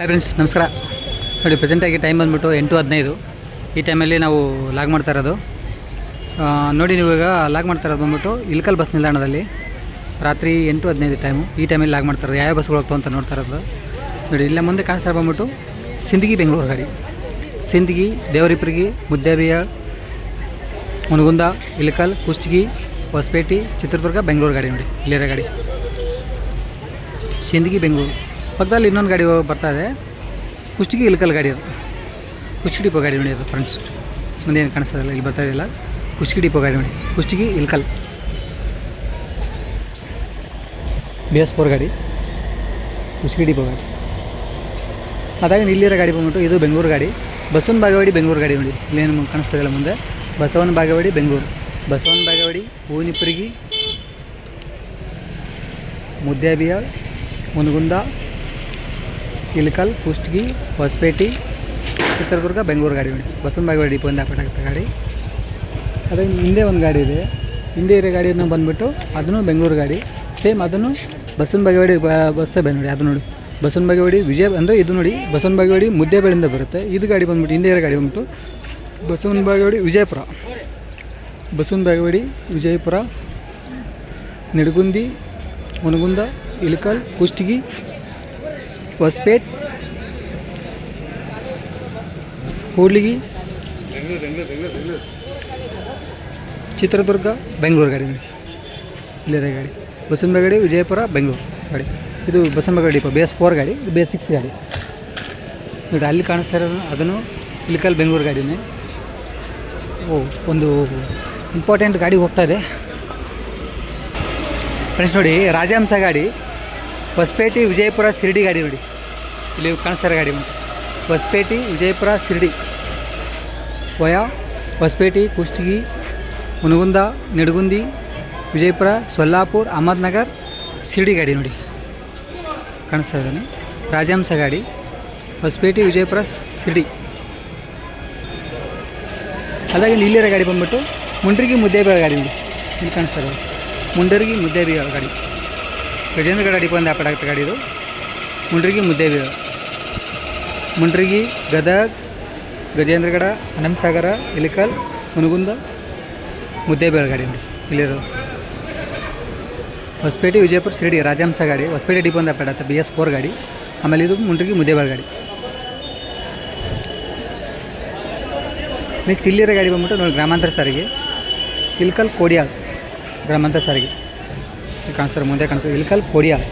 Hi friends ನಮಸ್ಕಾರ. ನೋಡಿ ಪ್ರೆಸೆಂಟಾಗಿ time ಬಂದುಬಿಟ್ಟು ಎಂಟು ಹದಿನೈದು. ಈ ಟೈಮಲ್ಲಿ ನಾವು ಲಾಗ್ ಮಾಡ್ತಾ ಇರೋದು. ನೋಡಿ, ನೀವು ಈಗ ಲಾಗ್ ಮಾಡ್ತಾ ಇರೋದು ಬಂದ್ಬಿಟ್ಟು ಇಲ್ಕಲ್ ಬಸ್ ನಿಲ್ದಾಣದಲ್ಲಿ ರಾತ್ರಿ ಎಂಟು ಹದಿನೈದು ಟೈಮು ಈ ಟೈಮಲ್ಲಿ ಲಾಗ್ ಮಾಡ್ತಾ ಇರೋದು. ಯಾವ ಬಸ್ಗಳು ಹೋಗ್ತಾವೆ ಅಂತ ನೋಡ್ತಾ ಇರೋದು. ನೋಡಿ, ಇಲ್ಲೇ ಮುಂದೆ ಕಾಣಿಸ್ತಾ ಬಂದ್ಬಿಟ್ಟು ಸಿಂದಗಿ ಬೆಂಗಳೂರು ಗಾಡಿ. ಸಿಂದಗಿ, ದೇವರಿಪ್ರಿಗೆ ಮುದ್ದೇಬಿಯಾಳ್ ಮುನಗುಂದ ಇಲ್ಕಲ್ ಕುಷ್ಟಗಿ, ಹೊಸಪೇಟೆ, ಚಿತ್ರದುರ್ಗ, ಬೆಂಗಳೂರು ಗಾಡಿ ನೋಡಿ. ಇಲ್ಲಿರೋ ಗಾಡಿ. ಸಿಂದಗಿ, ಬೆಂಗಳೂರು. ಪಕ್ಕದಲ್ಲಿ ಇನ್ನೊಂದು ಗಾಡಿ ಬರ್ತಾ ಇದೆ. ಕುಷ್ಟಗಿ ಇಳಕಲ್ ಗಾಡಿ ಅದು. ಕುಷ್ಟಗಿ ಡಿಪೋ ಗಾಡಿ ನೋಡಿ ಅದು ಫ್ರೆಂಡ್ಸ್. ಮುಂದೆ ಏನು ಕಾಣಿಸ್ತದಲ್ಲ ಇಲ್ಲಿ ಬರ್ತಾ ಇದೆಯಲ್ಲ ಕುಷ್ಟಗಿ ಡಿಪೋ ಗಾಡಿ ನೋಡಿ. Kushtagi Ilkal. B S four ಗಾಡಿ. ಕುಷ್ಟಗಿ ಡಿಪೋ ಗಾಡಿ. ಅದಾಗ ಇಲ್ಲಿರೋ ಗಾಡಿ ಬಂದ್ಬಿಟ್ಟು ಇದು ಬೆಂಗಳೂರು ಗಾಡಿ. ಬಸವನ ಬಾಗೇವಾಡಿ ಬೆಂಗಳೂರು ಗಾಡಿ ನೋಡಿ. ಇಲ್ಲೇನು ಕಾಣಿಸ್ತದಲ್ಲ ಮುಂದೆ. ಬಸವನ ಬಾಗೇವಾಡಿ ಬೆಂಗಳೂರು. ಬಸವನ ಬಾಗೇವಾಡಿ ಹೂನಿಪುರಿಗಿ ಮುದ್ಯಾಬಿಯಾಳ್ ಮುನಗುಂದ ಇಳಕಲ್, ಕುಷ್ಟಗಿ, ಹೊಸಪೇಟೆ, ಚಿತ್ರದುರ್ಗ, ಬೆಂಗಳೂರು ಗಾಡಿ ನೋಡಿ. ಬಸವನ ಬಾಗೇವಾಡಿ ಡಿಪೋ ಇಂದ ಹಾಕ್ಬೇಕಾಗುತ್ತೆ ಗಾಡಿ. ಅದೇ ಹಿಂದೆ ಒಂದು ಗಾಡಿ ಇದೆ. ಹಿಂದೆ ಇರೋ ಗಾಡಿಯನ್ನು ಬಂದುಬಿಟ್ಟು ಅದನ್ನು ಬೆಂಗಳೂರು ಗಾಡಿ. ಸೇಮ್ ಅದನ್ನು ಬಸವನ ಬಾಗೇವಾಡಿ ಬಸ್ಸೇ ಬೇ ನೋಡಿ, ಅದು ನೋಡಿ. ಬಸವನ ಬಾಗೇವಾಡಿ ವಿಜಯ ಅಂದರೆ ಇದು ನೋಡಿ. ಬಸವನ ಬಾಗೇವಾಡಿ ಮುದ್ದೇಬೇಳಿಂದ ಬರುತ್ತೆ. ಇದು ಗಾಡಿ ಬಂದುಬಿಟ್ಟು ಹಿಂದೆ ಇರೋ ಗಾಡಿ ಬಂದ್ಬಿಟ್ಟು ಬಸವನ ಬಾಗೇವಾಡಿ ವಿಜಯಪುರ. ಬಸವನ ಬಾಗೇವಾಡಿ ವಿಜಯಪುರ, ನಿಡಗುಂದಿ ಮುನಗುಂದ ಇಳಕಲ್, ಕುಷ್ಟಗಿ ಹೊಸಪೇಟ್ ಕೂಡ್ಲಿಗಿ. ಚಿತ್ರದುರ್ಗ, ಬೆಂಗಳೂರು ಗಾಡಿ. ನೋಡಿ ಇಲ್ಲಿರೋ ಗಾಡಿ. ಬಸವನ ಗಾಡಿ, ವಿಜಯಪುರ, ಬೆಂಗಳೂರು ಗಾಡಿ. ಇದು ಬಸವನ ಗಾಡಿ ಬೇಸ್ ಫೋರ್ ಗಾಡಿ, ಇದು ಬೇಸ್ ಸಿಕ್ಸ್ ಗಾಡಿ. ನೋಡಿ ಅಲ್ಲಿ ಕಾಣಿಸ್ತಾ ಇರೋದು, ಅದನ್ನು ಇಲ್ಲಿಕಲ್ ಬೆಂಗಳೂರು ಗಾಡಿನೇ. ಓ, ಒಂದು ಇಂಪಾರ್ಟೆಂಟ್ ಗಾಡಿ ಹೋಗ್ತಾ ಇದೆ. ಫ್ರೆಂಡ್ಸ್ ನೋಡಿ, ರಾಜಹಂಸ ಗಾಡಿ. ಹೊಸಪೇಟೆ ವಿಜಯಪುರ ಶಿರ್ಡಿ ಗಾಡಿ ನೋಡಿ. ಇಲ್ಲಿ ಕಾಣಿಸ್ತಾರೆ ಗಾಡಿ ಉಂಟು ಹೊಸಪೇಟೆ ವಿಜಯಪುರ ಶಿರ್ಡಿ. ವಯಾ ಹೊಸಪೇಟೆ ಕುಷ್ಟಗಿ, ಮುನಗುಂದ, ನಿಡಗುಂದಿ, ವಿಜಯಪುರ, ಸೊಲ್ಲಾಪುರ್, ಅಹಮದ್ನಗರ್, ಶಿರ್ಡಿ ಗಾಡಿ ನೋಡಿ. ಕಾಣಿಸ್ತಾ ಇದ್ದಾನೆ ರಾಜಹಂಸ ಗಾಡಿ. ಹೊಸಪೇಟೆ ವಿಜಯಪುರ ಶಿರ್ಡಿ. ಅದಾಗಿ ಇಲ್ಲಿ ಇಲ್ಲಿರೋ ಗಾಡಿ ಬಂದ್ಬಿಟ್ಟು ಮುಂಡ್ರಿಗಿ ಮುದ್ದೇಬೇಳೆ ಗಾಡಿ ನೋಡಿ. ಇಲ್ಲಿ ಕಾಣಿಸ್ತಾ ಇರೋದು ಮುಂಡರ್ಗಿ ಮುದ್ದೇಬೇಳೆ ಗಾಡಿ. ಗಜೇಂದ್ರಗಡ ಡಿಪೋ ಒಂದು ಆಗುತ್ತೆ ಗಾಡಿ ಇದು ಮುಂಡ್ರಿಗಿ ಮುದ್ದೇವಿ. ಮುಂಡ್ರಿಗಿ ಗದಗ್ ಗಜೇಂದ್ರಗಡ ಸಾಗರ ಇಲಿಕಲ್, ಮುನಗುಂದ, ಮುದ್ದೇಬೇಳೆ ಗಾಡಿ ನೋಡಿ ಇಲ್ಲಿರು ಹೊಸಪೇಟೆ, ವಿಜಯಪುರ, ಶಿರಡಿ, ರಾಜಹಂಸ ಗಾಡಿ, ಹೊಸಪೇಟೆ ಡಿಪೋ ಆಗುತ್ತೆ ಬಿ ಎಸ್ ಫೋರ್ ಗಾಡಿ. ಆಮೇಲೆ ಇದು ಮುಂಡ್ರಿಗಿ ಮುದ್ದೇಬೇಳೆ ಗಾಡಿ. ನೆಕ್ಸ್ಟ್ ಇಲ್ಲಿರೋ ಗಾಡಿ ಬಂದ್ಬಿಟ್ಟು ನೋಡಿ ಗ್ರಾಮಾಂತರ ಸಾರಿಗೆ. ಇಲ್ಕಲ್, ಕೋಡಿಯಾಲ್ ಗ್ರಾಮಾಂತರ ಸಾರಿಗೆ. ಇಲ್ಲಿ ಕಾಣಿಸ್ತಾರೆ ಮುಂದೆ ಕಾಣಿಸ್ತಾರೆ ಇಲ್ಕಲ್ ಕೋಡಿಯಾಲ್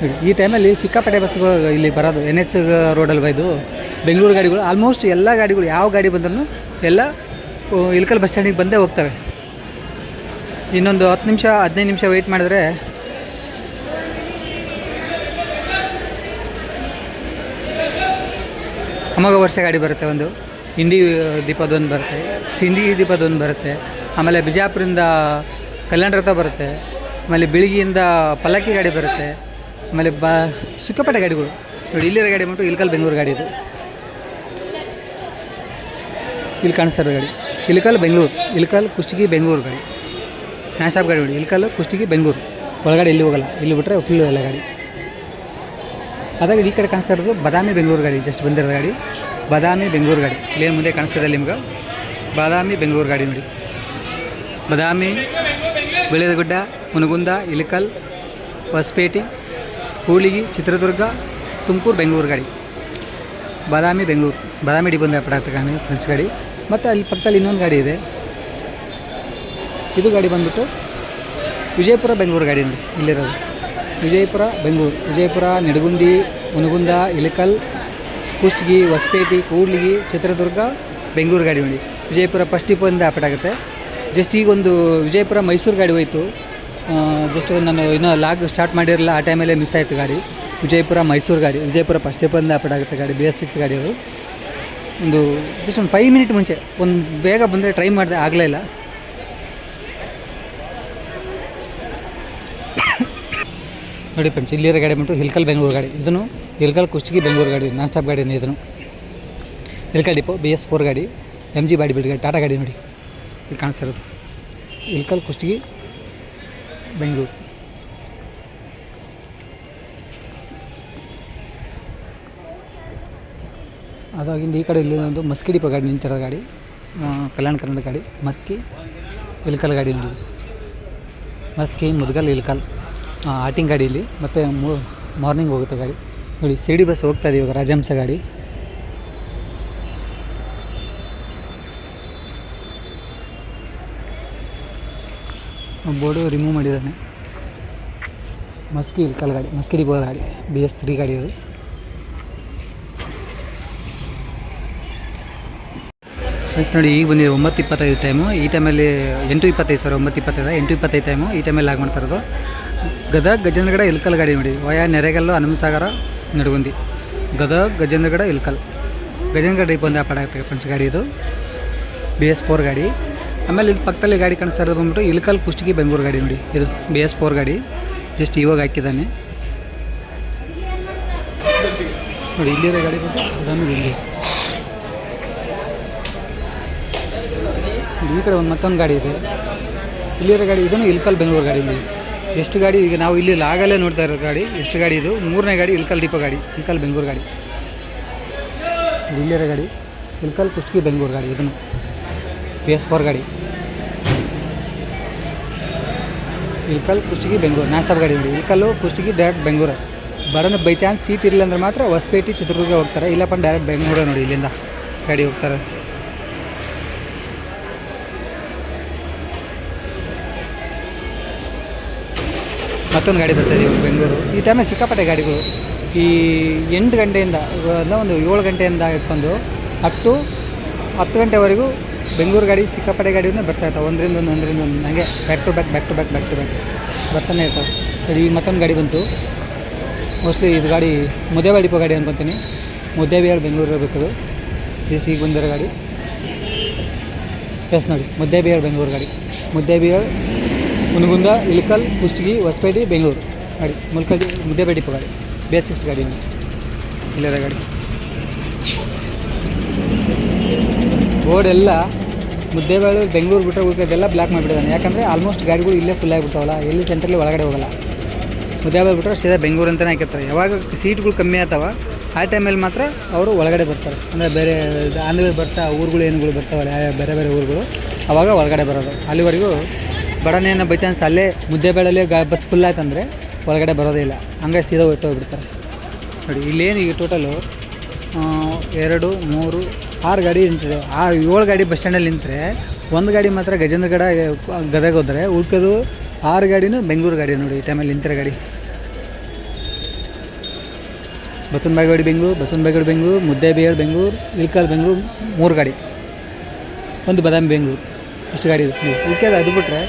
ನೋಡಿ, ಈ ಟೈಮಲ್ಲಿ ಸಿಕ್ಕಾಪಟ್ಟೆ ಬಸ್ಗಳು ಇಲ್ಲಿ ಬರೋದು ಎನ್ ಎಚ್ ರೋಡಲ್ಲಿ ಬೈದು ಬೆಂಗಳೂರು ಗಾಡಿಗಳು ಆಲ್ಮೋಸ್ಟ್ ಎಲ್ಲ ಗಾಡಿಗಳು ಯಾವ ಗಾಡಿ ಬಂದ್ರೂ ಎಲ್ಲ ಇಲ್ಕಲ್ ಬಸ್ ಸ್ಟ್ಯಾಂಡಿಗೆ ಬಂದೇ ಹೋಗ್ತವೆ. ಇನ್ನೊಂದು ಹತ್ತು ನಿಮಿಷ ಹದಿನೈದು ನಿಮಿಷ ವೆಯ್ಟ್ ಮಾಡಿದ್ರೆ ಅಮೋಘ ವರ್ಷ ಗಾಡಿ ಬರುತ್ತೆ ಒಂದು. ಇಂಡಿ ದೀಪದೊಂದು ಬರುತ್ತೆ. ಸಿಂಡಿ ದೀಪದೊಂದು ಬರುತ್ತೆ. ಆಮೇಲೆ ಬಿಜಾಪುರಿಂದ ಕಲ್ಯಾಣ ರಥ ಬರುತ್ತೆ, ಆಮೇಲೆ ಬಿಳಿಗಿಯಿಂದ ಪಲ್ಲಕ್ಕಿ ಗಾಡಿ ಬರುತ್ತೆ, ಆಮೇಲೆ ಬ ಸಿಕ್ಕಾಪಟ್ಟೆ ಗಾಡಿಗಳು. ನೋಡಿ, ಇಲ್ಲಿರೋ ಗಾಡಿ ಬಂದು ಇಲ್ಕಲ್ ಬೆಂಗಳೂರು ಗಾಡಿ ಇದು. ಇಲ್ಲಿ ಕಾಣಿಸ್ತಾ ಇರೋ ಗಾಡಿ. ಇಲ್ಕಲ್ ಬೆಂಗಳೂರು, ಇಲ್ಕಲ್ ಕುಷ್ಟಗಿ ಬೆಂಗಳೂರು ಗಾಡಿ. ನ್ಯಾಶಾಪ್ ಗಾಡಿ ನೋಡಿ, ಇಲ್ಕಲ್ ಕುಷ್ಟಗಿ ಬೆಂಗಳೂರು. ಒಳಗಡೆ ಇಲ್ಲಿ ಹೋಗಲ್ಲ, ಇಲ್ಲಿ ಬಿಟ್ಟರೆ ಫುಲ್ಲು ಎಲ್ಲ ಗಾಡಿ. ಅದಾಗ ಈ ಕಡೆ ಕಾಣಿಸ್ತಾ ಇರೋದು ಬಾದಾಮಿ ಬೆಂಗಳೂರು ಗಾಡಿ ಜಸ್ಟ್ ಬಂದಿರೋ ಗಾಡಿ. ಬಾದಾಮಿ ಬೆಂಗಳೂರು ಗಾಡಿ. ಇಲ್ಲೇನು ಮುಂದೆ ಕಾಣಿಸ್ತಿದೆ ನಿಮ್ಗೆ? ಬಾದಾಮಿ ಬೆಂಗಳೂರು ಗಾಡಿ ನೋಡಿ. ಬಾದಾಮಿ ಬೆಳೆದಗುಡ್ಡ ಮುನಗುಂದ, ಇಲಿಕಲ್, ಹೊಸಪೇಟೆ, ಹೂಳಿಗಿ, ಚಿತ್ರದುರ್ಗ, ತುಮಕೂರು, ಬೆಂಗಳೂರು ಗಾಡಿ. ಬಾದಾಮಿ, ಬೆಂಗಳೂರು. ಬಾದಾಮಿ ಡಿ ಬಂದ ಪಡಾಕ್ತ ಗಾಡಿ, ಫ್ರೆಂಡ್ಸ್ ಗಾಡಿ. ಮತ್ತು ಅಲ್ಲಿ ಪಕ್ಕದಲ್ಲಿ ಇನ್ನೊಂದು ಗಾಡಿ ಇದೆ. ಇದು ಗಾಡಿ ಬಂದ್ಬಿಟ್ಟು ವಿಜಯಪುರ, ಬೆಂಗಳೂರು ಗಾಡಿ ನೋಡಿ ಇಲ್ಲಿರೋದು. ವಿಜಯಪುರ, ಬೆಂಗಳೂರು. ವಿಜಯಪುರ, ನಿಡಗುಂದಿ, ಮುನಗುಂದ, ಇಲಕಲ್, ಕುಷ್ಟಗಿ, ಹೊಸಪೇಟೆ ಕೂಡ್ಲಿಗಿ ಚಿತ್ರದುರ್ಗ, ಬೆಂಗಳೂರು ಗಾಡಿ ನೋಡಿ ವಿಜಯಪುರ ಫಸ್ಟ್ ಡಿಪೋಯಿಂದ ಆಗುತ್ತೆ ಜಸ್ಟ್ ಈಗ ಒಂದು ವಿಜಯಪುರ ಮೈಸೂರು ಗಾಡಿ ಹೋಯಿತು. ಜಸ್ಟ್ ಒಂದು ನಾನು ಇನ್ನೂ ಲಾಗ್ ಸ್ಟಾರ್ಟ್ ಮಾಡಿರಲಿಲ್ಲ ಆ ಟೈಮಲ್ಲೇ ಮಿಸ್ ಆಯಿತು ಗಾಡಿ. ವಿಜಯಪುರ ಮೈಸೂರು ಗಾಡಿ, ವಿಜಯಪುರ ಫಸ್ಟ್ ಡಿಪೋಯಿಂದ ಆಗುತ್ತೆ ಗಾಡಿ ಬಿ ಎಸ್ ಸಿಕ್ಸ್ ಗಾಡಿ ಅದು. ಒಂದು ಜಸ್ಟ್ ಒಂದು ಫೈವ್ ಮಿನಿಟ್ ಮುಂಚೆ, ಒಂದು ಬೇಗ ಬಂದರೆ ಟ್ರೈ ಮಾಡಿದೆ ಆಗಲೇ ಇಲ್ಲ. ನೋಡಿ ಫ್ರೆಂಡ್ಸ್ ಇಲ್ಲಿರೋ ಗಾಡಿ ಬಂದು ಹಿಲ್ಕಲ್ ಬೆಂಗಳೂರು ಗಾಡಿ. ಇದನ್ನು ಹಿಲ್ಕಲ್ ಕುಷ್ಟಗಿ ಬೆಂಗಳೂರು ಗಾಡಿ ನಾನ್ ಸ್ಟಾಪ್ ಗಾಡಿನೇ ಇದನ್ನು. Ilkal depot B S four ಗಾಡಿ ಎಂ ಜಿ ಬಾಡಿ ಬಿಲ್ಡ್ ಗಾಡಿ ಟಾಟಾ ಗಾಡಿ ನೋಡಿ. ಇಲ್ಲಿ ಕಾಣಿಸ್ತಾ ಇರೋದು. ಇಲ್ಕಲ್ ಕುಷ್ಟಗಿ ಬೆಂಗಳೂರು. ಅದಾಗಿಂದ ಈ ಕಡೆ ಇಲ್ಲಿ ಒಂದು ಮಸ್ಕಿ ಡಿಪ ಗಾಡಿ ನಿಂತಿರೋ ಗಾಡಿ. ಕಲ್ಯಾಣ ಕರ್ನಾಟಕ ಗಾಡಿ. ಮಸ್ಕಿ, ಇಲ್ಕಲ್ ಗಾಡಿ ನೋಡಿ. ಮಸ್ಕಿ, ಮುದ್ಗಲ್, ಇಲ್ಕಲ್. ಆಟಿಂಗ್ ಗಾಡಿ ಇಲ್ಲಿ. ಮತ್ತು ಮಾರ್ನಿಂಗ್ ಹೋಗುತ್ತೆ ಗಾಡಿ. ನೋಡಿ ಸಿಡಿ ಬಸ್ ಹೋಗ್ತಾ ಇದೆ ಇವಾಗ ರಾಜಹಂಸ ಗಾಡಿ. ಬೋರ್ಡು ರಿಮೂವ್ ಮಾಡಿದ್ದಾನೆ. ಮಸ್ಕಿ ಇಲ್ಕಲ್ ಗಾಡಿ ಮಸ್ಕಿಡಿ ಹೋದ ಗಾಡಿ ಬಿ ಎಸ್ ತ್ರೀ ಗಾಡಿ ಅದು. ಫ್ರೆಂಡ್ಸ್ ನೋಡಿ ಈಗ ಬಂದಿದೆ ಒಂಬತ್ತು ಇಪ್ಪತ್ತೈದು ಟೈಮು ಈ ಟೈಮಲ್ಲಿ ಎಂಟು ಇಪ್ಪತ್ತೈದು ಸಾವಿರ, ಒಂಬತ್ತು ಇಪ್ಪತ್ತೈದು, ಎಂಟು ಇಪ್ಪತ್ತೈದು ಟೈಮು ಈ ಟೈಮಲ್ಲಿ ಆಗಿ ಮಾಡ್ತಾ ಇರೋದು. ಗದಗ, ಗಜೇಂದ್ರಗಡ ಇಲ್ಕಲ್ ಗಾಡಿ ನೋಡಿ. ವಯ, ನೆರೆಗಲ್ಲು, ಹನುಮಸಾಗರ, ನಡುಗುಂದಿ. ಗದಗ, ಗಜೇಂದ್ರಗಡ ಇಲ್ಕಲ್ ಗಜೇಂದ್ರಗಡ ಒಂದು ವ್ಯಾಪಾರ ಆಗ್ತದೆ ಫ್ರೆಂಡ್ಸ್ ಗಾಡಿ ಇದು. ಬಿ ಎಸ್ ಫೋರ್ ಗಾಡಿ. ಆಮೇಲೆ ಇಲ್ಲಿ ಪಕ್ಕದಲ್ಲಿ ಗಾಡಿ ಕಾಣಿಸ್ತಾ ಇರೋದು ಬಂದ್ಬಿಟ್ಟು ಇಳಕಲ್ ಕುಷ್ಟಗಿ ಬೆಂಗಳೂರು ಗಾಡಿ ನೋಡಿ. ಇದು ಬಿ ಎಸ್ ಫೋರ್ ಗಾಡಿ. ಜಸ್ಟ್ ಇವಾಗ ಹಾಕಿದ್ದಾನೆ. ನೋಡಿ, ಇಲ್ಲಿರೋ ಗಾಡಿ ಅದನ್ನು ಇಲ್ಲಿ. ಈ ಕಡೆ ಒಂದು ಮತ್ತೊಂದು ಗಾಡಿ ಇದೆ. ಇಲ್ಲಿರೋ ಗಾಡಿ, ಇದನ್ನು ಇಲ್ಕಲ್ ಬೆಂಗಳೂರು ಗಾಡಿ ನೋಡಿ. ಎಷ್ಟು ಗಾಡಿ, ಈಗ ನಾವು ಇಲ್ಲಿ ಆಗಲೇ ನೋಡ್ತಾ ಇರೋ ಗಾಡಿ, ಎಷ್ಟು ಗಾಡಿ ಇದು? ಮೂರನೇ ಗಾಡಿ ಇಲ್ಕಲ್ ಡಿಪೋ ಗಾಡಿ ಇಲ್ಕಲ್ ಬೆಂಗಳೂರು ಗಾಡಿ. ಇಲ್ಲಿರೋ ಗಾಡಿ ಇಲ್ಕಲ್ ಕುಷ್ಟಗಿ ಬೆಂಗಳೂರು ಗಾಡಿ, ಇದನ್ನು. ಬಿ ಎಸ್ ಫೋರ್ ಗಾಡಿ. ಇಲ್ಕಲ್ ಕುಷ್ಟಗಿ, ಬೆಂಗಳೂರು. ನ್ಯಾಸ್ಟಾಪ್ ಗಾಡಿ ನೋಡಿ. ಇಳ್ಕಲ್ಲು, ಕುಷ್ಟಗಿ ಡೈರೆಕ್ಟ್ ಬೆಂಗಳೂರು. ಬರೋಣ ಬೈ ಚಾನ್ಸ್ ಸೀಟ್ ಇರಲಿಲ್ಲ ಅಂದ್ರೆ ಮಾತ್ರ ಹೊಸಪೇಟೆ, ಚಿತ್ರದುರ್ಗ ಹೋಗ್ತಾರೆ. ಇಲ್ಲಪ್ಪ ಡೈರೆಕ್ಟ್ ಬೆಂಗಳೂರು ನೋಡಿ ಇಲ್ಲಿಂದ ಗಾಡಿ ಹೋಗ್ತಾರೆ. ಮತ್ತೊಂದು ಗಾಡಿ ಬರ್ತದೆ ಇವಾಗ ಬೆಂಗಳೂರು. ಈ ಟೈಮಲ್ಲಿ ಸಿಕ್ಕಾಪಟ್ಟೆ ಗಾಡಿಗಳು. ಈ ಎಂಟು ಗಂಟೆಯಿಂದ ಒಂದು ಏಳು ಗಂಟೆಯಿಂದ ಇಟ್ಕೊಂಡು ಹತ್ತು ಹತ್ತು ಗಂಟೆವರೆಗೂ ಬೆಂಗಳೂರು ಗಾಡಿ, ಸಿಕ್ಕಾಪಟ್ಟೆ ಗಾಡಿನೇ ಬರ್ತಾ ಇರ್ತಾವೆ. ಒಂದರಿಂದ ಒಂದು ಒಂದರಿಂದ ಒಂದು. ನನಗೆ back to back back to back back to back ಬರ್ತಾನೆ ಇರ್ತಾವೆ. ನೋಡಿ ಈಗ ಮತ್ತೊಂದು ಗಾಡಿ ಬಂತು. ಮೋಸ್ಟ್ಲಿ ಇದು ಗಾಡಿ ಮುದ್ದೇಬಾಳ್ ಡಿಪೋ ಗಾಡಿ ಅನ್ಕೊತೀನಿ. ಮುದ್ದೇಬಿಹಾಳ್ ಬೆಂಗಳೂರು ಇರಬೇಕದು. ಎಸ್ ಸಿ ಬಂದಿರೋ ಗಾಡಿ. ಎಸ್ ನೋಡಿ ಮುದ್ದೇಬಿಹಾಳ್ ಬೆಂಗಳೂರು ಗಾಡಿ. ಮುದ್ದೇಬಿಹಾಳ್ ಮುನಗುಂದ ಇಳಕಲ್, ಕುಷ್ಟಗಿ, ಹೊಸಪೇಟೆ, ಬೆಂಗಳೂರು ಗಾಡಿ. ಮುಲ್ಕಲ್ ಮುದ್ದೇಬೇಡಿ ಡಿಪೋ ಗಾಡಿ. ಬೇಸಿಕ್ಸ್ ಗಾಡಿ ಇಲ್ಲಿರೋ ಗಾಡಿ. ಬೋರ್ಡ್ ಎಲ್ಲ ಮುದ್ದೇಬೇಳೆ, ಬೆಂಗಳೂರು ಬಿಟ್ಟರೆ ಉಳಿದೆಲ್ಲ ಬ್ಲಾಕ್ ಮಾಡಿಬಿಟ್ಟಿದ್ದಾನೆ. ಯಾಕಂದರೆ ಆಲ್ಮೋಸ್ಟ್ ಗಾಡಿಗಳು ಇಲ್ಲೇ ಫುಲ್ ಆಗಿಬಿಡ್ತಾವಲ್ಲ ಎಲ್ಲಿ ಸೆಂಟ್ರಲ್ಲಿ ಒಳಗಡೆ ಹೋಗಲ್ಲ. ಮುದ್ದೇಬೇಳೆ ಬಿಟ್ಟರೆ ಸೀದಾ ಬೆಂಗಳೂರು ಅಂತಲೇ ಹಾಕಿರ್ತಾರೆ. ಯಾವಾಗ ಸೀಟ್ಗಳು ಕಮ್ಮಿ ಆಗ್ತಾವ, ಆ ಟೈಮಲ್ಲಿ ಮಾತ್ರ ಅವರು ಒಳಗಡೆ ಬರ್ತಾರೆ. ಅಂದರೆ ಬೇರೆ ಆಂಧ್ರ ಬರ್ತಾ, ಊರುಗಳು, ಏನುಗಳು ಬರ್ತಾವಲ್ಲ ಬೇರೆ ಬೇರೆ ಊರುಗಳು, ಅವಾಗ ಒಳಗಡೆ ಬರೋದು. ಅಲ್ಲಿವರೆಗೂ ಬಡನೇನ ಬೈ ಚಾನ್ಸ್ ಅಲ್ಲೇ ಮುದ್ದೇಬೇಳಲ್ಲಿ ಗಾ ಬಸ್ ಫುಲ್ ಆಯ್ತಂದರೆ ಒಳಗಡೆ ಬರೋದೇ ಇಲ್ಲ. ಹಂಗೆ ಸೀದಾ ಹೊಟ್ಟು ನೋಡಿ, ಇಲ್ಲೇನು ಈಗ ಟೋಟಲು ಎರಡು, ಮೂರು ಆರು ಗಾಡಿ ನಿಂತಿದೆ. ಆ ಏಳು ಗಾಡಿ ಬಸ್ ಸ್ಟ್ಯಾಂಡಲ್ಲಿ ನಿಂತರೆ ಒಂದು ಗಾಡಿ ಮಾತ್ರ ಗಜೇಂದ್ರಗಡ ಗದಗ ಹೋದರೆ ಉಳ್ಕೋದು ಆರು ಗಾಡಿನೂ ಬೆಂಗಳೂರು ಗಾಡಿ ನೋಡಿ, ಈ ಟೈಮಲ್ಲಿ ನಿಂತಿರೋ ಗಾಡಿ. ಬಸವನ ಬಾಗೇವಾಡಿ ಬೆಂಗಳೂರು, ಬಸವನಬಾಗೇವಾಡಿ ಬೆಂಗಳೂರು, ಮುದ್ದೇಬಿಹಾಳ್ ಬೆಂಗಳೂರು ಇಲ್ಕಲ್ ಬೆಂಗಳೂರು ಮೂರು ಗಾಡಿ. ಒಂದು ಬದಾಮಿ ಬೆಂಗಳೂರು. ಇಷ್ಟು ಗಾಡಿ ಇದೆ. ಉಳ್ಕೋದು ಅದು ಬಿಟ್ಟರೆ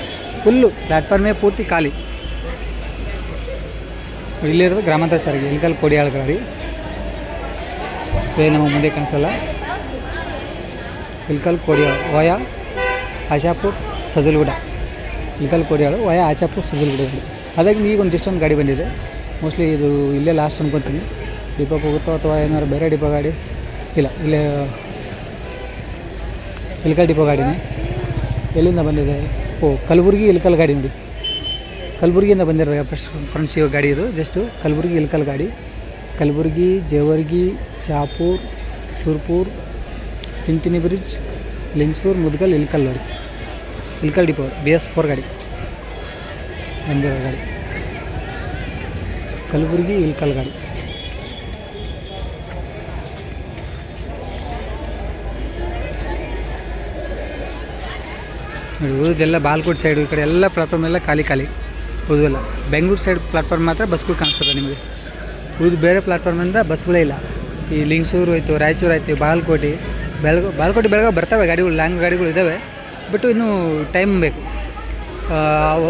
ಫುಲ್ಲು ಪ್ಲ್ಯಾಟ್ಫಾರ್ಮೇ ಪೂರ್ತಿ ಖಾಲಿ. ಇಲ್ಲಿರೋದು ಗ್ರಾಮಾಂತರ ಸಾರಿಗೆ ಇಲ್ಕಲ್ ಕೊಡಿಯಾಳ ಗಾಡಿ. ಬೇರೆ ನಮ್ಮ ಮುಂದೆ ಕಾಣಿಸಲ್ಲ. ಇಲ್ಕಲ್ ಕೊಡಿಯಾಳ ವಯ ಆಶಾಪುರ್ ಸಜಲ್ಗುಡ. ಇಲ್ಕಲ್ ಕೊಡಿಯಾಳು ವಯ ಆಶಾಪುರ್ ಸಜಲ್ಗುಡ ಗಾಡಿ ಅದಾಗಿ ಈಗ ಒಂದು ಒಂದು ಗಾಡಿ ಬಂದಿದೆ. ಮೋಸ್ಟ್ಲಿ ಇದು ಇಲ್ಲೇ ಲಾಸ್ಟ್ ಅನ್ಕೊತೀನಿ ಡಿಪೋಗೆ ಹೋಗುತ್ತೋ ಅಥವಾ ಏನಾದ್ರು ಬೇರೆ ಡಿಪೋ ಗಾಡಿ? ಇಲ್ಲ, ಇಲ್ಲೇ ಇಲ್ಕಲ್ ಡಿಪೋ ಗಾಡಿನೇ. ಎಲ್ಲಿಂದ ಬಂದಿದೆ? ಓ, ಕಲ್ಬುರ್ಗಿ ಇಲ್ಕಲ್ ಗಾಡಿ ನೋಡಿ. ಕಲಬುರ್ಗಿಯಿಂದ ಬಂದಿರೋ ಫ್ರೆಶ್ ಫ್ರೆಂಡ್ಸ್ ಇವಾಗ ಗಾಡಿ ಇದು. ಜಸ್ಟು ಕಲ್ಬುರ್ಗಿ ಇಲ್ಕಲ್ ಗಾಡಿ. ಕಲಬುರ್ಗಿ, ಜೇವರ್ಗಿ, ಶಾಪೂರ್, ಶೂರ್ಪುರ್, ತಿಂತಿನಿ ಬ್ರಿಡ್ಜ್ ಲಿಂಗ್ಸೂರ್, ಮುದ್ಗಲ್, ಇಲ್ಕಲ್ ನೋಡಿ. Ilkal depot B S four ಗಾಡಿ. ಬಂದಿರೋ ಗಾಡಿ. ಕಲಬುರಗಿ, ಇಲ್ಕಲ್ ಗಾಡಿ. ನೋಡಿ, ಉಳಿದೆಲ್ಲ ಬಾಲ್ಕೋಟ್ ಸೈಡು ಈ ಕಡೆ ಎಲ್ಲ ಪ್ಲಾಟ್ಫಾರ್ಮ್ ಎಲ್ಲ ಖಾಲಿ ಖಾಲಿ. ಉಳಿದೆಲ್ಲ. ಬೆಂಗಳೂರು ಸೈಡ್ ಪ್ಲಾಟ್ಫಾರ್ಮ್ ಮಾತ್ರ ಬಸ್ಗಳು ಕಾಣಿಸ್ತದೆ ನಿಮಗೆ. ಉಳಿದು ಬೇರೆ ಪ್ಲಾಟ್ಫಾರ್ಮಿಂದ ಬಸ್ಗಳೇ ಇಲ್ಲ. ಈ ಲಿಂಗಸೂರು ಆಯಿತು, ರಾಯಚೂರು ಆಯಿತು ಬಾಗಲಕೋಟೆ ಬೆಳಗ, ಬಾಲ್ಕೋಟೆ ಬೆಳಗ್ಗೆ ಬರ್ತವೆ ಗಾಡಿಗಳು, ಲಾಂಗ್ ಗಾಡಿಗಳು ಇದ್ದಾವೆ ಬಟ್ ಇನ್ನೂ ಟೈಮ್ ಬೇಕು.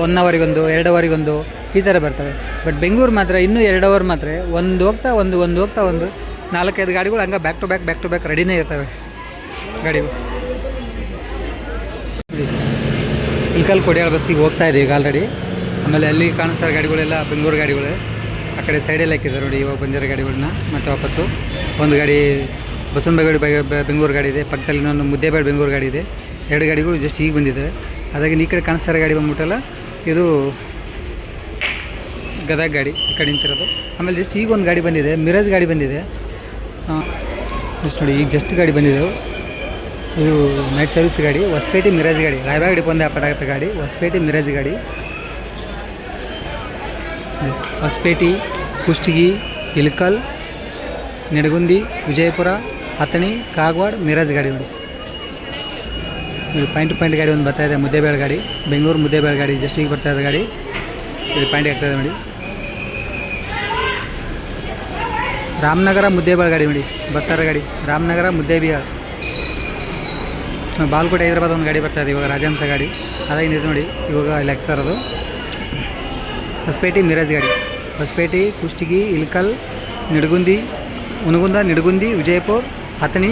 ಒನ್ ಅವರಿಗೊಂದು ಎರಡು ಅವರಿಗೊಂದು ಈ ಥರ ಬರ್ತವೆ. ಬಟ್ ಬೆಂಗಳೂರು ಮಾತ್ರ ಇನ್ನೂ ಎರಡು ಅವರ್ ಮಾತ್ರ ಒಂದು ಹೋಗ್ತಾ ಒಂದು ಒಂದು ಹೋಗ್ತಾ ಒಂದು ನಾಲ್ಕೈದು ಗಾಡಿಗಳು ಹಂಗೆ back to back back to back ರೆಡಿನೇ ಇರ್ತವೆ ಗಾಡಿಗಳು. ಇಲ್ಕಲ್ ಕೊಡಿಯಾಳ ಬಸ್ಸಿಗೆ ಹೋಗ್ತಾ ಇದೆ ಈಗ ಆಲ್ರೆಡಿ ಆಮೇಲೆ ಅಲ್ಲಿ ಕಾಣಿಸ್ತಾರೆ ಗಾಡಿಗಳೆಲ್ಲ ಬೆಂಗಳೂರು ಗಾಡಿಗಳೇ. ಆ ಕಡೆ ಸೈಡಲ್ಲಿ ಹಾಕಿದ್ದಾರೆ ನೋಡಿ, ಇವಾಗ ಬಂದಿರೋ ಗಾಡಿಗಳನ್ನ. ಮತ್ತೆ ವಾಪಸ್ಸು. ಒಂದು ಗಾಡಿ ಬಸವನಬಾಗೇವಾಡಿ ಬೆ- ಬೆಂಗಳೂರು ಗಾಡಿ ಇದೆ. ಪಕ್ಕದಲ್ಲಿ ಇನ್ನೊಂದು ಮುದ್ದೇಬೇಡ ಬೆಂಗಳೂರು ಗಾಡಿ ಇದೆ. ಎರಡು ಗಾಡಿಗಳು ಜಸ್ಟ್ ಈಗ ಬಂದಿದೆ ಅದಾಗಿ ಈ ಕಡೆ ಕಾಣಿಸ್ತಾ ಇರೋ ಗಾಡಿ ಬಂದ್ಬಿಟ್ಟಲ್ಲ, ಇದು ಗದಗ ಗಾಡಿ ಈ ಕಡೆ ನಿಂತಿರೋದು. ಆಮೇಲೆ ಜಸ್ಟ್ ಈಗ ಒಂದು ಗಾಡಿ ಬಂದಿದೆ. ಮಿರಾಜ್ ಗಾಡಿ ಬಂದಿದೆ. ಜಸ್ಟ್ ನೋಡಿ, ಈಗ ಜಸ್ಟ್ ಗಾಡಿ ಬಂದಿದ್ದೆವು ಇದು ನೈಟ್ ಸರ್ವಿಸ್ ಗಾಡಿ, ಹೊಸಪೇಟೆ ಮಿರಾಜ್ ಗಾಡಿ. ರಾಯಬಾಗ್ ಡಿಪೊಂದೆ ಅಪ್ಪಟಾಗತ್ತ ಗಾಡಿ. ಹೊಸಪೇಟೆ ಮಿರಾಜ್ ಗಾಡಿ. ಹೊಸಪೇಟೆ, ಕುಷ್ಟಗಿ ಇಲ್ಕಲ್ ನೆಡಗುಂದಿ, ವಿಜಯಪುರ ಹತ್ತಣಿ ಕಾಗವಾಡ ಮಿರಾಜ್ ಗಾಡಿ ನೋಡಿ ಇದು ಪಾಯಿಂಟ್ ಟು ಪಾಯಿಂಟ್ ಗಾಡಿ ಒಂದು ಬರ್ತಾ ಇದೆ ಮುದ್ದೇಬೇಳೆ ಗಾಡಿ ಬೆಂಗಳೂರು ಮುದ್ದೇಬೇಳೆ ಗಾಡಿ ಜಸ್ಟ್ ಈಗ ಬರ್ತಾ ಇದೆ ಗಾಡಿ ಇದು ಪಾಯಿಂಟ್ ಆಗ್ತಾ ಇದೆ ನೋಡಿ ರಾಮನಗರ ಮುದ್ದೇಬೇಳೆ ಗಾಡಿ ನೋಡಿ ಬರ್ತಾರೆ ಗಾಡಿ ರಾಮನಗರ ಮುದ್ದೇಬಿಹಾಳ್ ಬಾಲ್ಕೋಟೆ ಹೈದರಾಬಾದ್ ಒಂದು ಗಾಡಿ ಬರ್ತಾ ಇದೆ ಇವಾಗ ರಾಜಹಂಸ ಗಾಡಿ ಅದಾಗಿ ಇದು ನೋಡಿ ಇವಾಗ ಇಲ್ಲಿ ಆಗ್ತಾ ಇರೋದು ಹೊಸಪೇಟೆ ಮಿರಾಜ್ ಗಾಡಿ ಹೊಸಪೇಟೆ ಕುಷ್ಟಗಿ ಇಲ್ಕಲ್ ನಿಡಗುಂದಿ ಉನಗುಂದ ನಿಡಗುಂದಿ ವಿಜಯಪುರ ಹತ್ತನಿ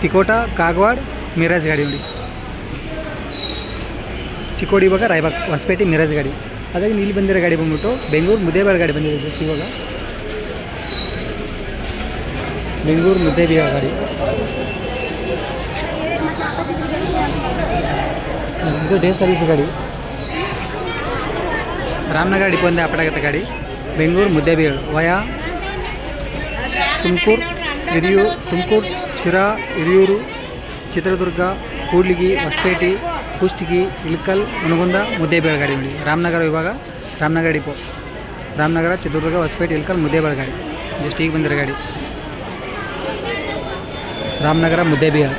ತಿಕೋಟ, ಕಾಗವಾಡ, ಮಿರಾಜ್ ಗಾಡಿ ನೋಡಿ ಚಿಕ್ಕೋಡಿ ಇವಾಗ ರಾಯಬಾಗ್ ಹೊಸಪೇಟೆ ಮಿರಾಜ್ ಗಾಡಿ. ಅದಾಗಿ ಇಲ್ಲಿ ಬಂದಿರೋ ಗಾಡಿ ಬಂದ್ಬಿಟ್ಟು ಬೆಂಗಳೂರು ಮುದ್ದೇಬಿಹಾಳ ಗಾಡಿ ಬಂದಿದೆ ಜಸ್ಟ್ ಇವಾಗ. ಬೆಂಗಳೂರು ಮುದ್ದೇಬಿಹಾಳ ಗಾಡಿ. ಇದು ಡೇ ಸರ್ವಿಸ್ ಗಾಡಿ. ರಾಮನಗರ ಡಿಪೋ ಒಂದೇ ಅಪಡಾಗತ್ತೆ ಗಾಡಿ. ಬೆಂಗಳೂರು ಮುದ್ದೇಬಿಹಾಳ, ವಯಾ, ತುಮಕೂರು. ಹಿರಿಯೂರು, ತುಮಕೂರು, ಶಿರಾ, ಹಿರಿಯೂರು, ಚಿತ್ರದುರ್ಗ, ಕೂಡ್ಲಿಗಿ, ಹೊಸಪೇಟೆ, ಕುಷ್ಟಗಿ, ಇಳಕಲ್ ಮುನಗುಂದ ಮುದ್ದೇಬೇಳೆ ಗಾಡಿ ರಾಮನಗರ ವಿಭಾಗ, ರಾಮನಗರ ಡಿಪೋ. ರಾಮನಗರ, ಚಿತ್ರದುರ್ಗ, ಹೊಸಪೇಟೆ, ಇಳಕಲ್ ಮುದ್ದೇಬೇಳೆ ಗಾಡಿ ಜಸ್ಟ್ ಈಗ ಬಂದಿರೋ ಗಾಡಿ. ರಾಮನಗರ ಮುದ್ದೇಬಿಹಾಳ್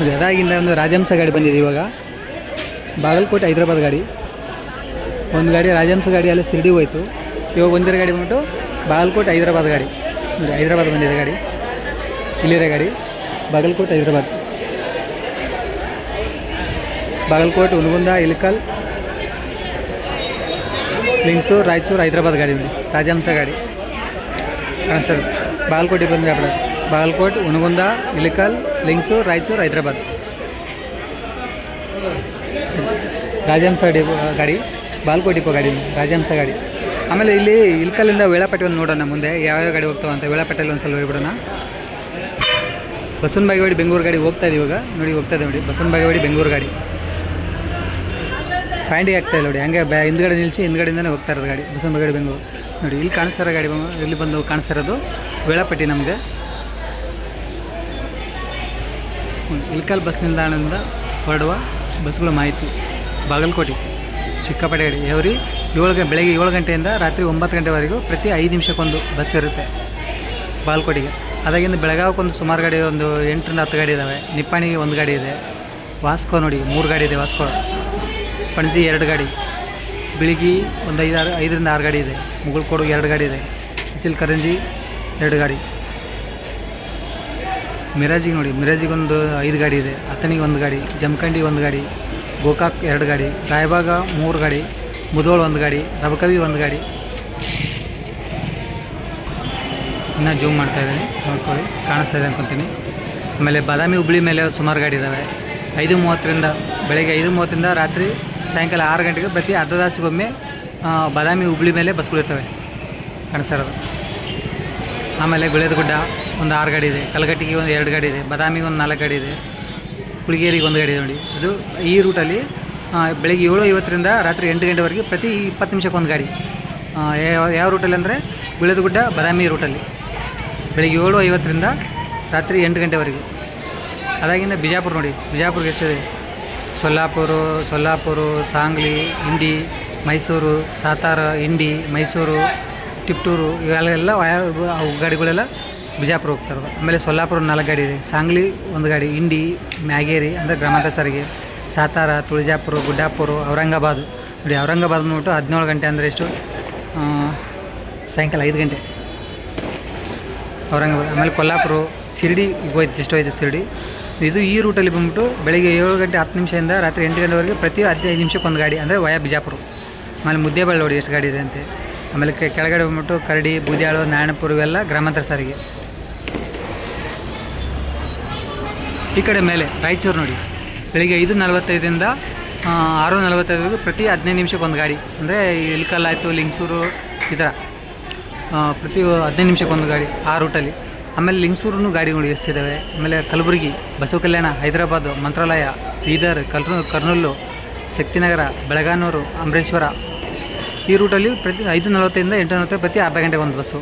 ಅದು ಅದಾಗಿಂದ ಒಂದು ರಾಜಹಂಸ ಗಾಡಿ ಬಂದಿದೆ ಇವಾಗ. ಬಾಗಲಕೋಟೆ, ಹೈದ್ರಾಬಾದ್ ಗಾಡಿ. ಒಂದು ಗಾಡಿ ರಾಜಹಂಸ ಗಾಡಿ ಅಲ್ಲಿ ಶಿರ್ಡಿ ಹೋಯಿತು. ಇವಾಗ ಒಂದಿರೋ ಗಾಡಿ ಬಂದ್ಬಿಟ್ಟು ಬಾಗಲಕೋಟೆ, ಹೈದ್ರಾಬಾದ್ ಗಾಡಿ. ನೋಡಿ ಹೈದ್ರಾಬಾದ್ ಬಂದಿದೆ ಗಾಡಿ ಇಲ್ಲಿರೋ ಗಾಡಿ ಬಾಗಲಕೋಟೆ ಹೈದ್ರಾಬಾದ್ ಬಾಗಲಕೋಟೆ ಉನಗುಂದ ಇಳಕಲ್ ಲಿಂಗ್ಸೂರು ರಾಯಚೂರು ಹೈದ್ರಾಬಾದ್ ಗಾಡಿ ನೋಡಿ ರಾಜಹಂಸ ಗಾಡಿ ಹಾಂ ಸರ್ ಬಾಗಲಕೋಟೆ ಬಂದು ಅಪ್ಪಡ ಬಾಗಲಕೋಟೆ ಉನಗುಂದ ಇಳಕಲ್ ಲಿಂಗ್ಸೂರು ರಾಯಚೂರು ಹೈದ್ರಾಬಾದ್ ರಾಜಹಂಸ ಗಾಡಿ ಗಾಡಿ ಬಾಗಲಕೋಟೆ ಡಿಪೋ ಗಾಡಿ ರಾಜಹಂಸ ಗಾಡಿ ಆಮೇಲೆ ಇಲ್ಲಿ ಇಲ್ಕಲ್ಲಿಂದ ವೇಳಾಪಟ್ಟಿ ಒಂದು ನೋಡೋಣ ಮುಂದೆ. ಯಾವ್ಯಾವ ಗಾಡಿ ಹೋಗ್ತಾವೆ ಅಂತ ವೇಳಾಪಟ್ಟೆಯಲ್ಲಿ ಒಂದು ಸಲ ಹೋಗ್ಬಿಡೋಣ ಬಸವನ ಬಾಗೇವಾಡಿ ಬೆಂಗಳೂರು ಗಾಡಿ ಹೋಗ್ತಾ ಇದೆ ಇವಾಗ. ನೋಡಿ ಹೋಗ್ತಾ ಇದೆ ನೋಡಿ, ಬಸವನ ಬಾಗೇವಾಡಿ ಬೆಂಗಳೂರು ಗಾಡಿ. ಪಾಯಿಂಟಿಗೆ ಆಗ್ತಾ ಇಲ್ಲ ನೋಡಿ, ಹಂಗೆ ಬ್ಯಾ ಹಿಂದ್ಗಡೆ ನಿಲ್ಲಿಸಿ ಹಿಂದ್ಗಡೆಯಿಂದನೇ ಹೋಗ್ತಾ ಇರೋದು ಗಾಡಿ, ಬಸವನ ಬಾಗೇವಾಡಿ ಬೆಂಗಳೂರು. ನೋಡಿ, ಇಲ್ಲಿ ಕಾಣಿಸ್ತಾರ ಗಾಡಿ ಇಲ್ಲಿ ಬಂದು ಕಾಣಿಸ್ತಾ ಇರೋದು ವೇಳಾಪಟ್ಟಿ ನಮಗೆ. ಇಲ್ಕಲ್ ಬಸ್ ನಿಲ್ದಾಣದಿಂದ ಹೊರಡುವ ಬಸ್ಗಳ ಮಾಹಿತಿ. ಬಾಗಲಕೋಟೆ, ಸಿಕ್ಕಾಪಟ್ಟೆ ಗಾಡಿ. ಎವ್ರಿ ಏಳು ಗಂಟೆ ಬೆಳಗ್ಗೆ ಏಳು ಗಂಟೆಯಿಂದ ರಾತ್ರಿ ಒಂಬತ್ತು ಗಂಟೆವರೆಗೂ ಪ್ರತಿ ಐದು ನಿಮಿಷಕ್ಕೊಂದು ಬಸ್ ಇರುತ್ತೆ ಬಾಲ್ಕೋಟಿಗೆ. ಅದಾಗಿಂದ ಬೆಳಗಾವಕ್ಕೊಂದು ಸುಮಾರು ಗಾಡಿ, ಒಂದು ಎಂಟರಿಂದ ಹತ್ತು ಗಾಡಿ ಇದ್ದಾವೆ ನಿಪ್ಪಾಣಿಗೆ ಒಂದು ಗಾಡಿ ಇದೆ. ವಾಸ್ಕೋ ನೋಡಿ, ಮೂರು ಗಾಡಿ ಇದೆ ವಾಸ್ಕೋ. ಪಣಜಿ ಎರಡು ಗಾಡಿ. ಬಿಳಿಗಿ ಒಂದು ಐದಾರು, ಐದರಿಂದ ಆರು ಗಾಡಿ ಇದೆ. ಮುಗುಳ್ಕೋಡು ಎರಡು ಗಾಡಿ ಇದೆ. ಕರಂಜಿ ಎರಡು ಗಾಡಿ. ಮಿರಾಜಿಗೆ ನೋಡಿ ಮಿರಾಜಿಗೆ ಒಂದು ಐದು ಗಾಡಿ ಇದೆ. ಅಥಣಿಗೆ ಒಂದು ಗಾಡಿ ಜಮಖಂಡಿ ಒಂದು ಗಾಡಿ, ಗೋಕಾಕ್ ಎರಡು ಗಾಡಿ, ರಾಯಬಾಗ ಮೂರು ಗಾಡಿ. ಮುದೋಳ್ ಒಂದು ಗಾಡಿ, ರಬಕವಿ ಒಂದು ಗಾಡಿ. ಇನ್ನೂ ಜೂಮ್ ಮಾಡ್ತಾ ಇದ್ದೀನಿ, ನೋಡ್ಕೊಳ್ಳಿ, ಕಾಣಿಸ್ತಾ ಇದೆ ಅನ್ಕೊತೀನಿ. ಆಮೇಲೆ ಬಾದಾಮಿ ಹುಬ್ಳಿ ಮೇಲೆ ಸುಮಾರು ಗಾಡಿ ಇದ್ದಾವೆ ಐದು ಮೂವತ್ತರಿಂದ, ಬೆಳಗ್ಗೆ ಐದು ಮೂವತ್ತರಿಂದ ರಾತ್ರಿ ಸಾಯಂಕಾಲ ಆರು ಗಂಟೆಗೆ ಪ್ರತಿ ಅರ್ಧ ತಾಸಿಗೊಮ್ಮೆ ಬಾದಾಮಿ ಹುಬ್ಳಿ ಮೇಲೆ ಬಸ್ಗಳಿರ್ತವೆ ಇರೋದು. ಆಮೇಲೆ ಗುಳೇದಗುಡ್ಡ ಒಂದು ಆರು ಗಾಡಿ ಇದೆ, ಕಲಗಟ್ಟಿಗೆ ಒಂದು ಎರಡು ಗಾಡಿ ಇದೆ, ಬಾದಾಮಿಗೆ ಒಂದು ನಾಲ್ಕು ಗಾಡಿ ಇದೆ ಹುಳಿಗೇರಿಗೆ ಒಂದು ಗಾಡಿ ಇದೆ ನೋಡಿ. ಇದು ಈ ರೂಟಲ್ಲಿ ಬೆಳಗ್ಗೆ ಏಳು ಐವತ್ತರಿಂದ ರಾತ್ರಿ ಎಂಟು ಗಂಟೆವರೆಗೆ ಪ್ರತಿ ಇಪ್ಪತ್ತು ನಿಮಿಷಕ್ಕೆ ಒಂದು ಗಾಡಿ. ಯಾವ ಯಾವ ರೂಟಲ್ಲಿ ಅಂದರೆ ಬಿಳದಗುಡ್ಡ ಬದಾಮಿ ರೂಟಲ್ಲಿ. ಬೆಳಗ್ಗೆ ಏಳು ಐವತ್ತರಿಂದ ರಾತ್ರಿ ಎಂಟು ಗಂಟೆವರೆಗೆ. ಅದಾಗಿಂದ ಬಿಜಾಪುರ ನೋಡಿ. ಬಿಜಾಪುರ್ಗೆ ಎಷ್ಟಿದೆ? ಸೊಲ್ಲಾಪುರ ಸೊಲ್ಲಾಪುರ, ಸಾಂಗ್ಲಿ, ಇಂಡಿ, ಮೈಸೂರು, ಸಾತಾರ, ಇಂಡಿ, ಮೈಸೂರು ಟಿಪ್ಟೂರು ಇವೆಲ್ಲ ಗಾಡಿಗಳೆಲ್ಲ ಬಿಜಾಪುರ ಹೋಗ್ತಾರೆ ಆಮೇಲೆ ಸೊಲ್ಲಾಪುರ ನಾಲ್ಕು ಗಾಡಿ ಇದೆ. ಸಾಂಗ್ಲಿ ಒಂದು ಗಾಡಿ, ಇಂಡಿ, ಮ್ಯಾಗೇರಿ ಅಂದರೆ ಗ್ರಾಮಾಂತರ ಸಾರಿಗೆ ಸಾತಾರ, ತುಳಜಾಪುರ, ಗುಡ್ಡಾಪುರ, ಔರಂಗಾಬಾದ್. ನೋಡಿ, ಔರಂಗಾಬಾದ್ ಬಂದ್ಬಿಟ್ಟು ಹದಿನೇಳು ಗಂಟೆ ಅಂದರೆ ಎಷ್ಟು? ಸಾಯಂಕಾಲ ಐದು ಗಂಟೆ. ಔರಂಗಾಬಾದ್, ಆಮೇಲೆ ಕೊಲ್ಲಾಪುರ, ಶಿರ್ಡಿ, ಈಗ ಹೋಯ್ತು ಜಸ್ಟ್ ಹೋಯ್ತು ಶಿರಡಿ. ಇದು ಈ ರೂಟಲ್ಲಿ ಬಂದ್ಬಿಟ್ಟು ಬೆಳಿಗ್ಗೆ ಏಳು ಗಂಟೆ ಹತ್ತು ನಿಮಿಷದಿಂದ ರಾತ್ರಿ ಎಂಟು ಗಂಟೆವರೆಗೆ ಪ್ರತಿ ಹದಿನೈದು ನಿಮಿಷಕ್ಕೆ ಒಂದು ಗಾಡಿ, ಅಂದರೆ ವಯಾ ಬಿಜಾಪುರ. ಆಮೇಲೆ ಮುದ್ದೇಬಾಳ್ ನೋಡಿ ಎಷ್ಟು ಗಾಡಿ ಇದೆ ಅಂತೆ. ಆಮೇಲೆ ಕೆಳಗಡೆ ಬಂದ್ಬಿಟ್ಟು ಕರಡಿ, ಬೂದ್ಯಾಳು, ನಾರಾಯಣಪುರ ಇವೆಲ್ಲ ಗ್ರಾಮಾಂತರ ಸಾರಿಗೆ. ಈ ಕಡೆ ಮೇಲೆ ರಾಯಚೂರು ನೋಡಿ. ಬೆಳಿಗ್ಗೆ ಐದು ನಲವತ್ತೈದರಿಂದ ಆರು ನಲವತ್ತೈದವರೆಗೂ ಪ್ರತಿ ಹದಿನೈದು ನಿಮಿಷಕ್ಕೆ ಒಂದು ಗಾಡಿ. ಅಂದರೆ ಇಲ್ಕಲ್ ಆಯಿತು, ಲಿಂಗ್ಸೂರು ಈ ಥರ. ಪ್ರತಿ ಹದಿನೈದು ನಿಮಿಷಕ್ಕೆ ಒಂದು ಗಾಡಿ, ಆ ರೂಟಲ್ಲಿ ಆಮೇಲೆ ಲಿಂಗ್ಸೂರು ಗಾಡಿಗಳು ಎಷ್ಟಿದ್ದಾವೆ ಆಮೇಲೆ ಕಲಬುರಗಿ ಬಸವ ಕಲ್ಯಾಣ ಹೈದರಾಬಾದ್, ಮಂತ್ರಾಲಯ, ಬೀದರ್ ಕಲ್ರು ಕರ್ನೂಲು, ಶಕ್ತಿನಗರ, ಬೆಳಗಾನೂರು, ಅಂಬರೇಶ್ವರ. ಈ ರೂಟಲ್ಲಿ ಪ್ರತಿ ಐದು ನಲವತ್ತೈದಿಂದ ಎಂಟು ನಲವತ್ತೈದು ಪ್ರತಿ ಅರ್ಧ ಗಂಟೆಗೆ ಒಂದು ಬಸ್ಸು.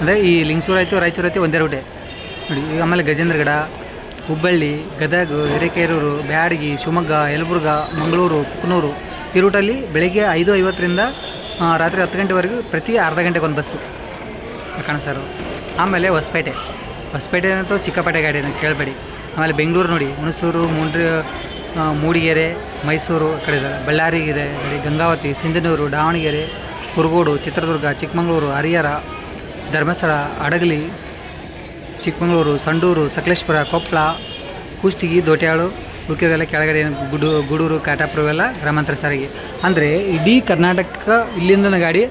ಅಂದರೆ ಈ ಲಿಂಗಸೂರು ಆಯಿತು, ರಾಯಚೂರು ಆಯಿತು ಒಂದೇ ರೂಟೆ ನೋಡಿ ಆಮೇಲೆ ಗಜೇಂದ್ರಗಡ ಹುಬ್ಬಳ್ಳಿ, ಗದಗ, ಹಿರೇಕೆರೂರು, ಬ್ಯಾಡಗಿ, ಶಿವಮೊಗ್ಗ, ಯಲಬುರ್ಗ, ಮಂಗಳೂರು, ಕುಕ್ನೂರು. ಈ ರೂಟಲ್ಲಿ ಬೆಳಗ್ಗೆ ಐದು ಐವತ್ತರಿಂದ ರಾತ್ರಿ ಹತ್ತು ಗಂಟೆವರೆಗೂ ಪ್ರತಿ ಅರ್ಧ ಗಂಟೆಗೆ ಒಂದು ಬಸ್ಸು. ಕಣ ಸರ್. ಆಮೇಲೆ ಹೊಸಪೇಟೆ. ಹೊಸಪೇಟೆ ಅಂತೂ ಸಿಕ್ಕಾಪೇಟೆ ಗಾಡಿ ಕೇಳಬೇಡಿ. ಆಮೇಲೆ ಬೆಂಗಳೂರು ನೋಡಿ. ಹುಣಸೂರು, ಮುಂಡ್ರಿ ಮೂಡಿಗೆರೆ, ಮೈಸೂರು ಕಡೆ ಇದೆ ಬಳ್ಳಾರಿ ಇದೆ ಗಾಡಿ ಗಂಗಾವತಿ, ಸಿಂಧನೂರು, ದಾವಣಗೆರೆ, ಕುರುಗೋಡು, ಚಿತ್ರದುರ್ಗ, ಚಿಕ್ಕಮಗಳೂರು, ಹರಿಹರ, ಧರ್ಮಸ್ಥಳ ಹಡಗಲಿ ಚಿಕ್ಕಮಗಳೂರು, ಸಂಡೂರು, ಸಕಲೇಶ್ಪುರ ಕೊಪ್ಪಳ ಕುಷ್ಟಗಿ, ದೋಟ್ಯಾಳು ಉಳಿಕೆದೆಲ್ಲ ಕೆಳಗಡೆ ಗುಡು, ಗೂಡೂರು ಕಾಟಾಪುರ ಇವೆಲ್ಲ ಗ್ರಾಮಾಂತರ ಸಾರಿಗೆ. ಅಂದರೆ ಇಡೀ ಕರ್ನಾಟಕ ಇಲ್ಲಿಂದ ಗಾಡಿ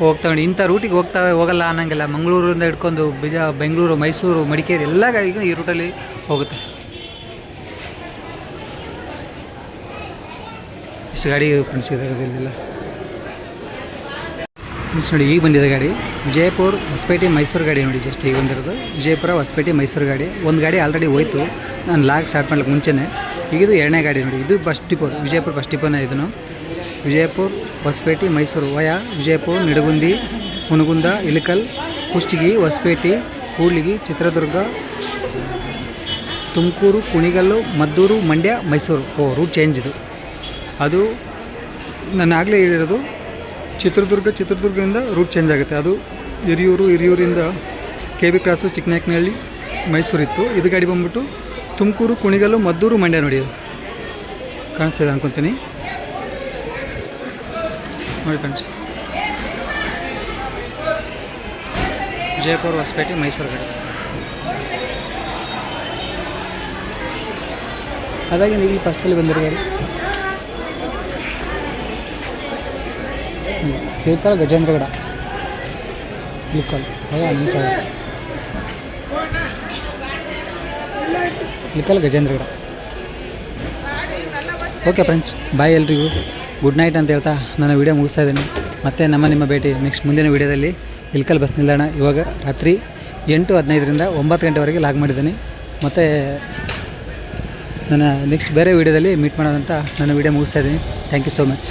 ಹೋಗ್ತಾವೆ ಇಂಥ ರೂಟಿಗೆ ಹೋಗ್ತಾ ಹೋಗಲ್ಲ ಅನ್ನಂಗಿಲ್ಲ. ಮಂಗಳೂರಿಂದ ಹಿಡ್ಕೊಂಡು ಬಿಜ ಬೆಂಗಳೂರು, ಮೈಸೂರು, ಮಡಿಕೇರಿ ಎಲ್ಲ ಗಾಡಿಗೂ ಈ ರೂಟಲ್ಲಿ ಹೋಗುತ್ತೆ. ಇಷ್ಟು ಗಾಡಿ ಫ್ರೆಂಡ್ಸ್ ಫ್ರೆಂಡ್ಸ್ ನೋಡಿ, ಈಗ ಬಂದಿದೆ ಗಾಡಿ. ಜಯಪುರ್ ಹೊಸಪೇಟೆ ಮೈಸೂರು ಗಾಡಿ ನೋಡಿ ಜಸ್ಟ್ ಈಗ ಬಂದಿರೋದು. ಜಯಪುರ ಹೊಸಪೇಟೆ ಮೈಸೂರು ಗಾಡಿ. ಒಂದು ಗಾಡಿ ಆಲ್ರೆಡಿ ಹೋಯ್ತು. ನಾನು ಲಾಗ್ ಸ್ಟಾರ್ಟ್ ಮಾಡ್ಲಿಕ್ಕೆ ಮುಂಚೆನೇ. ಈಗ ಇದು ಎರಡನೇ ಗಾಡಿ ನೋಡಿ, ಇದು ಬಸ್ ಡಿಪೋ ವಿಜಯಪುರ ಬಸ್ ಡಿಪೋನೇ ಇದನ್ನು. Vijayapura Hosapete Mysuru, via, Vijayapura, Nidagundi Hungund Ilkal Kushtagi, Hosapete, Kudligi, Chitradurga, Tumakuru, Kunigal, Maddur, Mandya, Mysuru. Oh route change ಇದು. ಅದು, ನಾನು ಆಗಲೇ ಹೇಳಿರೋದು ಚಿತ್ರದುರ್ಗ, ಚಿತ್ರದುರ್ಗದಿಂದ ರೂಟ್ ಚೇಂಜ್ ಆಗುತ್ತೆ. ಅದು Hiriyur, ಹಿರಿಯೂರಿಂದ K B cross Chikkanayakanahalli, Mysuru ಇತ್ತು. ಇದು ಗಾಡಿ ಬಂದ್ಬಿಟ್ಟು ತುಮಕೂರು, ಕುಣಿಗಲ್ಲು, ಮದ್ದೂರು, ಮಂಡ್ಯ ನೋಡಿ ಅದು ಕಾಣಿಸ್ತಿದೆ ಅನ್ಕೊತೀನಿ. ನೋಡಿ ಫ್ರೆಂಡ್ಸ್. ಜಯಪುರ ಹೊಸಪೇಟೆ, ಮೈಸೂರು ಗಾಡಿ. ಅದಾಗಿ ನೀವು ಫಸ್ಟಲ್ಲಿ ಬಂದಿರೋ ಗಾಡಿ Ilkal Gajendragad. Ilkal Ilkal Gajendragad. Okay friends, bye ಎಲ್ರಿಗೂ. ಗುಡ್ ನೈಟ್ ಅಂತ ಹೇಳ್ತಾ ನಾನು ವೀಡಿಯೋ ಮುಗಿಸ್ತಾ ಇದ್ದೀನಿ. ಮತ್ತೆ ನಮ್ಮ ನಿಮ್ಮ ಭೇಟಿ ನೆಕ್ಸ್ಟ್ ಮುಂದಿನ ವೀಡಿಯೋದಲ್ಲಿ ಇಳ್ಕಲ್ ಬಸ್ ನಿಲ್ದಾಣ. ಇವಾಗ ರಾತ್ರಿ ಎಂಟು ಹದಿನೈದರಿಂದ ಒಂಬತ್ತು ಗಂಟೆವರೆಗೆ ಲಾಗ್ ಮಾಡಿದ್ದೀನಿ. ಮತ್ತು ನನ್ನ ನೆಕ್ಸ್ಟ್ ಬೇರೆ ವೀಡಿಯೋದಲ್ಲಿ ಮೀಟ್ ಮಾಡೋದಂತ ನನ್ನ ವೀಡಿಯೋ ಮುಗಿಸ್ತಾ ಇದ್ದೀನಿ. Thank you so much